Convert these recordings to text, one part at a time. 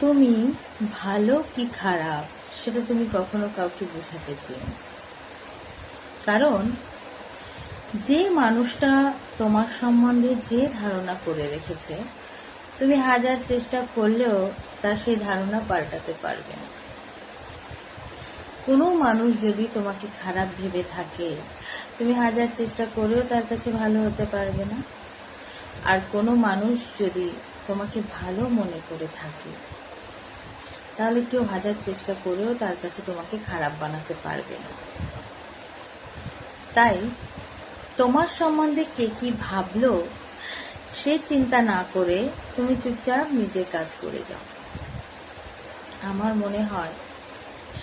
তুমি ভালো কি খারাপ, সেটা তুমি কখনো কাউকে বোঝাতে চেও কারণ যে মানুষটা তোমার সম্বন্ধে যে ধারণা করে রেখেছে, তুমি হাজার চেষ্টা করলেও তার সেই ধারণা পাল্টাতে পারবে না। কোনো মানুষ যদি তোমাকে খারাপ ভেবে থাকে, তুমি হাজার চেষ্টা করেও তার কাছে ভালো হতে পারবে না। আর কোনো মানুষ যদি তোমাকে ভালো মনে করে থাকে তাহলে কেউ হাজার চেষ্টা করেও তার কাছে তোমাকে খারাপ বানাতে পারবে না। তাই তোমার সম্বন্ধে কে কি ভাবলো, সে চিন্তা না করে তুমি চুপচাপ নিজের কাজ করে যাও। আমার মনে হয়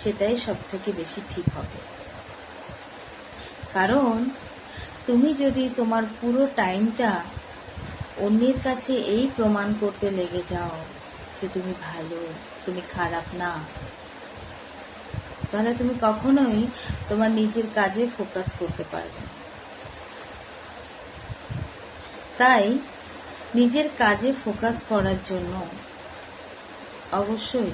সেটাই সব থেকে বেশি ঠিক হবে। কারণ তুমি যদি তোমার পুরো টাইমটা অন্যের কাছে এই প্রমাণ করতে লেগে যাও যে তুমি ভালো, তুমি খারাপ না। তাহলে তুমি কখনোই তোমার নিজের কাজে ফোকাস করতে পারবে তাই নিজের কাজে ফোকাস করার জন্য অবশ্যই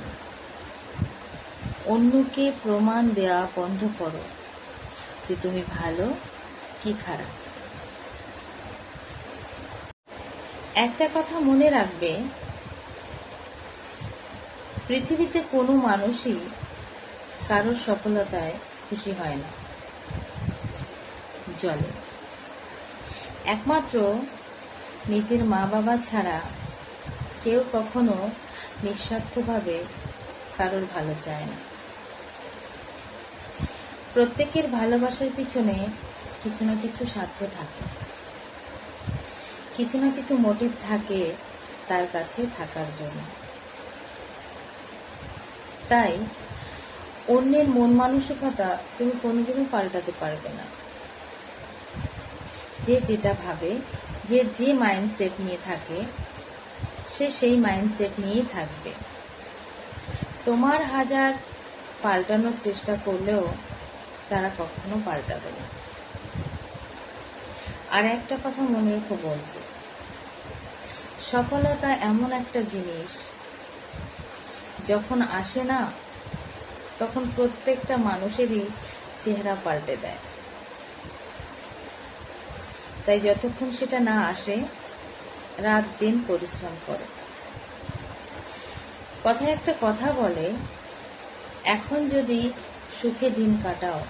অন্যকে প্রমাণ দেওয়া বন্ধ করো যে তুমি ভালো কি খারাপ। একটা কথা মনে রাখবে পৃথিবীতে কোনো মানুষই কারোর সফলতায় খুশি হয় না। জলে। একমাত্র নিজের মা বাবা ছাড়া কেউ কখনো নিঃস্বার্থভাবে কারোর ভালো চায় না। প্রত্যেকের ভালোবাসার পিছনে কিছু না কিছু স্বার্থ থাকে। কিছু না কিছু মোটিভ থাকে তার কাছে থাকার জন্য। তাই অন্যের মন মানসিকতা তুমি কোনোদিনও পাল্টাতে পারবে না। যে যেটা ভাবে, যে যে মাইন্ডসেট নিয়ে থাকে, সে সেই মাইন্ডসেট নিয়েই থাকবে। তোমার হাজার পাল্টানোর চেষ্টা করলেও তারা কখনো পাল্টাবে না। আর একটা কথা মনে রেখো বন্ধু, সফলতা এমন একটা জিনিস যখন আসে না, তখন প্রত্যেকটা মানুষেরই চেহারা পাল্টে দেয়। তাই যতক্ষণ সেটা না আসে, রাত দিন পরিশ্রম করে। কথায় একটা কথা বলে, এখন যদি সুখে দিন কাটাও,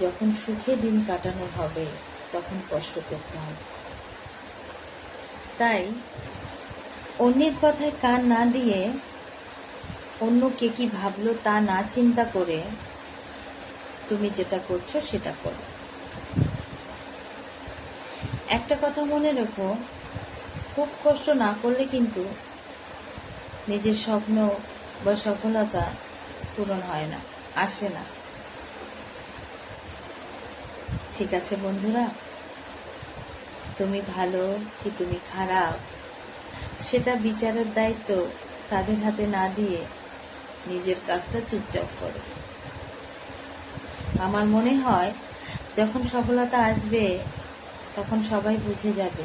যখন সুখে দিন কাটানো হবে, তখন কষ্ট করতে হবে। তাই অন্যের কথায় কান না দিয়ে অন্য কে কি ভাবলো তা না চিন্তা করে তুমি যেটা করছ সেটা করো। একটা কথা মনে রেখো, খুব কষ্ট না করলে কিন্তু নিজের স্বপ্ন বা সফলতা পূরণ হয় না, আসে না। ঠিক আছে বন্ধুরা, তুমি ভালো কি তুমি খারাপ, সেটা বিচারের দায়িত্ব তাদের হাতে না দিয়ে নিজের কাজটা চুপচাপ করে। আমার মনে হয়, যখন সফলতা আসবে, তখন সবাই বুঝে যাবে,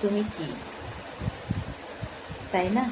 তুমি কি? তাই না?